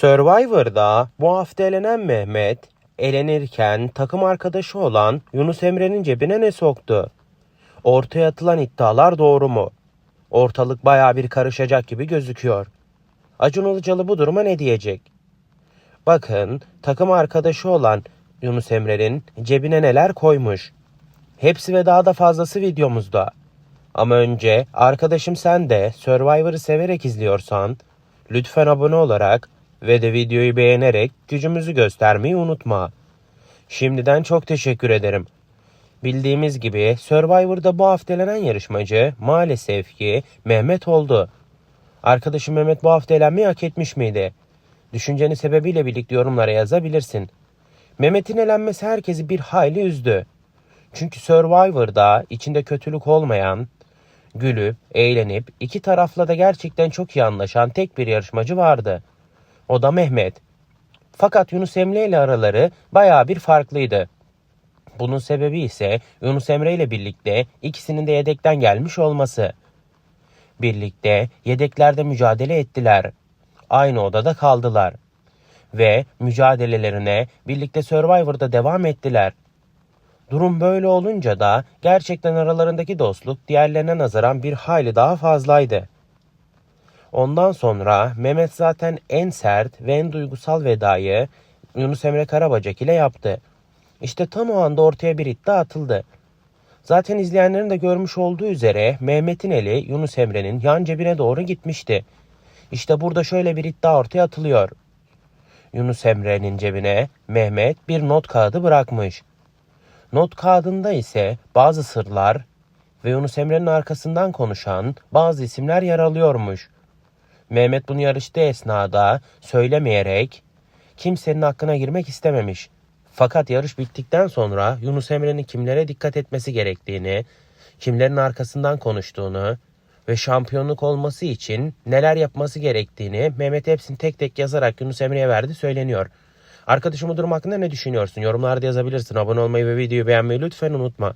Survivor'da bu hafta elenen Mehmet, elenirken takım arkadaşı olan Yunus Emre'nin cebine ne soktu? Ortaya atılan iddialar doğru mu? Ortalık baya bir karışacak gibi gözüküyor. Acun Ilıcalı bu duruma ne diyecek? Bakın takım arkadaşı olan Yunus Emre'nin cebine neler koymuş. Hepsi ve daha da fazlası videomuzda. Ama önce arkadaşım sen de Survivor'ı severek izliyorsan lütfen abone olarak ve de videoyu beğenerek gücümüzü göstermeyi unutma. Şimdiden çok teşekkür ederim. Bildiğimiz gibi Survivor'da bu hafta elenen yarışmacı maalesef ki Mehmet oldu. Arkadaşım Mehmet bu hafta elenmeyi hak etmiş miydi? Düşünceni sebebiyle birlikte yorumlara yazabilirsin. Mehmet'in elenmesi herkesi bir hayli üzdü. Çünkü Survivor'da içinde kötülük olmayan, gülüp, eğlenip iki tarafla da gerçekten çok iyi anlaşan tek bir yarışmacı vardı. O da Mehmet. Fakat Yunus Emre ile araları bayağı bir farklıydı. Bunun sebebi ise Yunus Emre ile birlikte ikisinin de yedekten gelmiş olması. Birlikte yedeklerde mücadele ettiler. Aynı odada kaldılar. Ve mücadelelerine birlikte Survivor'da devam ettiler. Durum böyle olunca da gerçekten aralarındaki dostluk diğerlerine nazaran bir hayli daha fazlaydı. Ondan sonra Mehmet zaten en sert ve en duygusal vedayı Yunus Emre Karabacak ile yaptı. İşte tam o anda ortaya bir iddia atıldı. Zaten izleyenlerin de görmüş olduğu üzere Mehmet'in eli Yunus Emre'nin yan cebine doğru gitmişti. İşte burada şöyle bir iddia ortaya atılıyor. Yunus Emre'nin cebine Mehmet bir not kağıdı bırakmış. Not kağıdında ise bazı sırlar ve Yunus Emre'nin arkasından konuşan bazı isimler yer alıyormuş. Mehmet bunu yarıştığı esnada söylemeyerek kimsenin hakkına girmek istememiş. Fakat yarış bittikten sonra Yunus Emre'nin kimlere dikkat etmesi gerektiğini, kimlerin arkasından konuştuğunu ve şampiyonluk olması için neler yapması gerektiğini Mehmet hepsini tek tek yazarak Yunus Emre'ye verdi söyleniyor. Arkadaşım bu durum hakkında ne düşünüyorsun? Yorumlarda yazabilirsin. Abone olmayı ve videoyu beğenmeyi lütfen unutma.